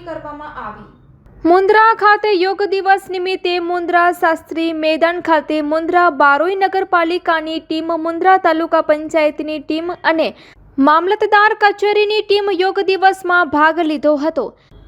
ઉજવણી કરવામાં આવી. મુન્દ્રા ખાતે યોગ દિવસ નિમિત્તે મુન્દ્રા શાસ્ત્રી મેદાન ખાતે મુન્દ્રા બારોઈ નગરપાલિકાની ટીમ મુંદ્રા તાલુકા પંચાયતની ટીમ અને મામલતદાર કચેરીની ટીમ યોગ દિવસમાં ભાગ લીધો હતો.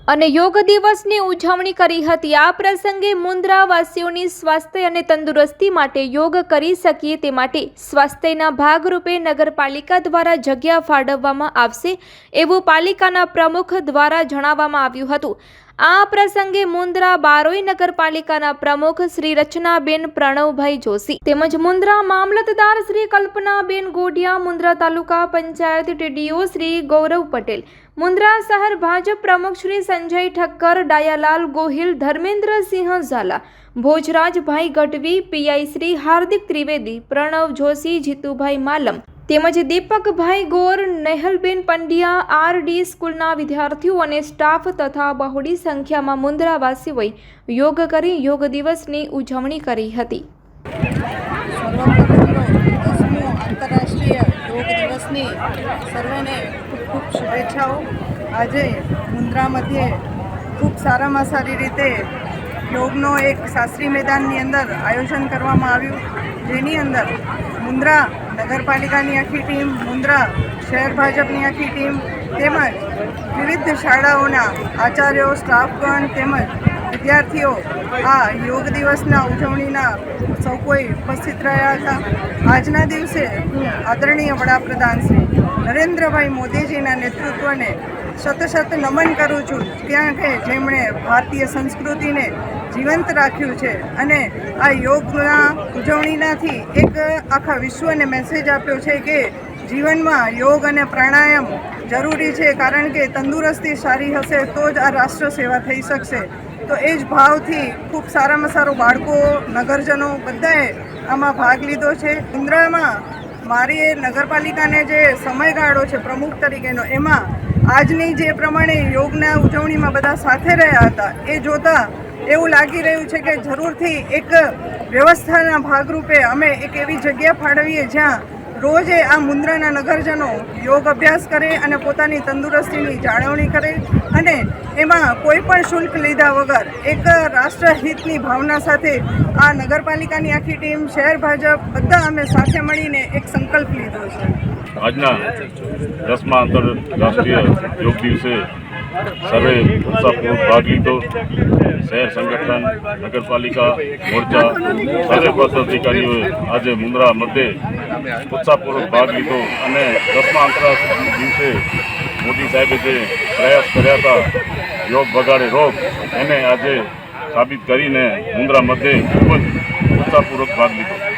અને યોગ દિવસની ઉજવણી કરી હતી. આ પ્રસંગે મુન્દ્રાવાસીઓની સ્વાસ્થ્ય અને તંદુરસ્તી માટે યોગ કરી શકીએ તે માટે સ્વાસ્થ્યના ભાગરૂપે નગરપાલિકા દ્વારા જગ્યા ફાળવવામાં આવશે એવું પાલિકાના પ્રમુખ દ્વારા જણાવવામાં આવ્યું હતું. આ પ્રસંગે મુન્દ્રા બારોઈ નગરપાલિકાના પ્રમુખ શ્રી રચનાબેન પ્રણવભાઈ જોશી તેમજ મુન્દ્રા મામલતદાર શ્રી કલ્પનાબેન ગોડિયા મુન્દ્રા તાલુકા પંચાયત ટીડીઓ શ્રી ગૌરવ પટેલ મુન્દ્રા શહેર ભાજપ પ્રમુખ શ્રી સંજય ઠક્કર, ડાયાલાલ ગોહિલ, ધર્મેન્દ્રસિંહ ઝાલા ભોજરાજભાઈ ગઢવી, પીઆઈ શ્રી હાર્દિક ત્રિવેદી, પ્રણવ જોશી, જીતુભાઈ માલમ તેમજ દીપકભાઈ ગોર, નેહલબેન પંડ્યા આરડી સ્કૂલના વિદ્યાર્થીઓ અને સ્ટાફ તથા બહોળી સંખ્યામાં મુન્દ્રાવાસીઓએ યોગ કરી યોગ દિવસની ઉજવણી કરી હતી સર્વપ્રથમ તો દસમો આંતરરાષ્ટ્રીય યોગ દિવસની સર્વેને ખૂબ ખૂબ શુભેચ્છાઓ આજે મુન્દ્રા મધ્યે ખૂબ સારામાં સારી રીતે યોગનો એક શાસ્ત્રી મેદાનની અંદર આયોજન કરવામાં આવ્યું. જેની અંદર મુન્દ્રા નગરપાલિકાની આખી ટીમ, મુન્દ્રા શહેર ભાજપની આખી ટીમ તેમજ વિવિધ શાળાઓના આચાર્યો, સ્ટાફગણ તેમજ વિદ્યાર્થીઓ આ યોગ દિવસના ઉજવણીના સૌ કોઈ ઉપસ્થિત રહ્યા હતા. આજના દિવસે આદરણીય વડાપ્રધાન શ્રી નરેન્દ્રભાઈ મોદીજીના નેતૃત્વને શત શત નમન કરું છું. ત્યાં કે જેમણે ભારતીય સંસ્કૃતિને જીવંત રાખ્યું છે અને આ યોગના ઉજવણીનાથી એક આખા વિશ્વને મેસેજ આપ્યો છે કે જીવનમાં યોગ અને પ્રાણાયામ જરૂરી છે. કારણ કે તંદુરસ્તી સારી હશે તો જ આ રાષ્ટ્ર સેવા થઈ શકશે. તો એ જ ભાવથી ખૂબ સારામાં સારું બાળકો, નગરજનો બધાએ આમાં ભાગ લીધો છે. ઇન્દ્રામાં મારી નગરપાલિકાને જે સમયગાળો છે પ્રમુખ તરીકેનો, એમાં આજની જે પ્રમાણે યોગના ઉજવણીમાં બધા સાથે રહ્યા હતા, એ જોતાં એવું લાગી રહ્યું છે કે જરૂરથી એક વ્યવસ્થાના ભાગરૂપે અમે એક એવી જગ્યા ફાળવીએ જ્યાં રોજે આ મુન્દ્રાના નગરજનો યોગ અભ્યાસ કરે અને પોતાની તંદુરસ્તીની જાળવણી કરે અને એમાં કોઈ પણ શુલ્ક લીધા વગર એક રાષ્ટ્રહિતની ભાવના સાથે આ નગરપાલિકાની આખી ટીમ, શહેર ભાજપ બધા અમે સાથે મળીને એક સંકલ્પ લીધો છે. આજના દસમા આંતરરાષ્ટ્રીય યોગ દિવસે સર્વે ઉત્સાહપૂર્વક ભાગ લીધો. શહેર સંગઠન, નગરપાલિકા, મોરચા, સર્વે પદાધિકારીઓએ આજે મુન્દ્રા મધ્યે ઉત્સાહપૂર્વક ભાગ લીધો અને દસમા આંતરરાષ્ટ્રીય દિવસે મોદી સાહેબે જે પ્રયાસ કર્યા હતા, યોગ બગાડે રોગ, એને આજે સાબિત કરીને મુન્દ્રા મધ્યે ખૂબ જ ઉત્સાહપૂર્વક ભાગ લીધો.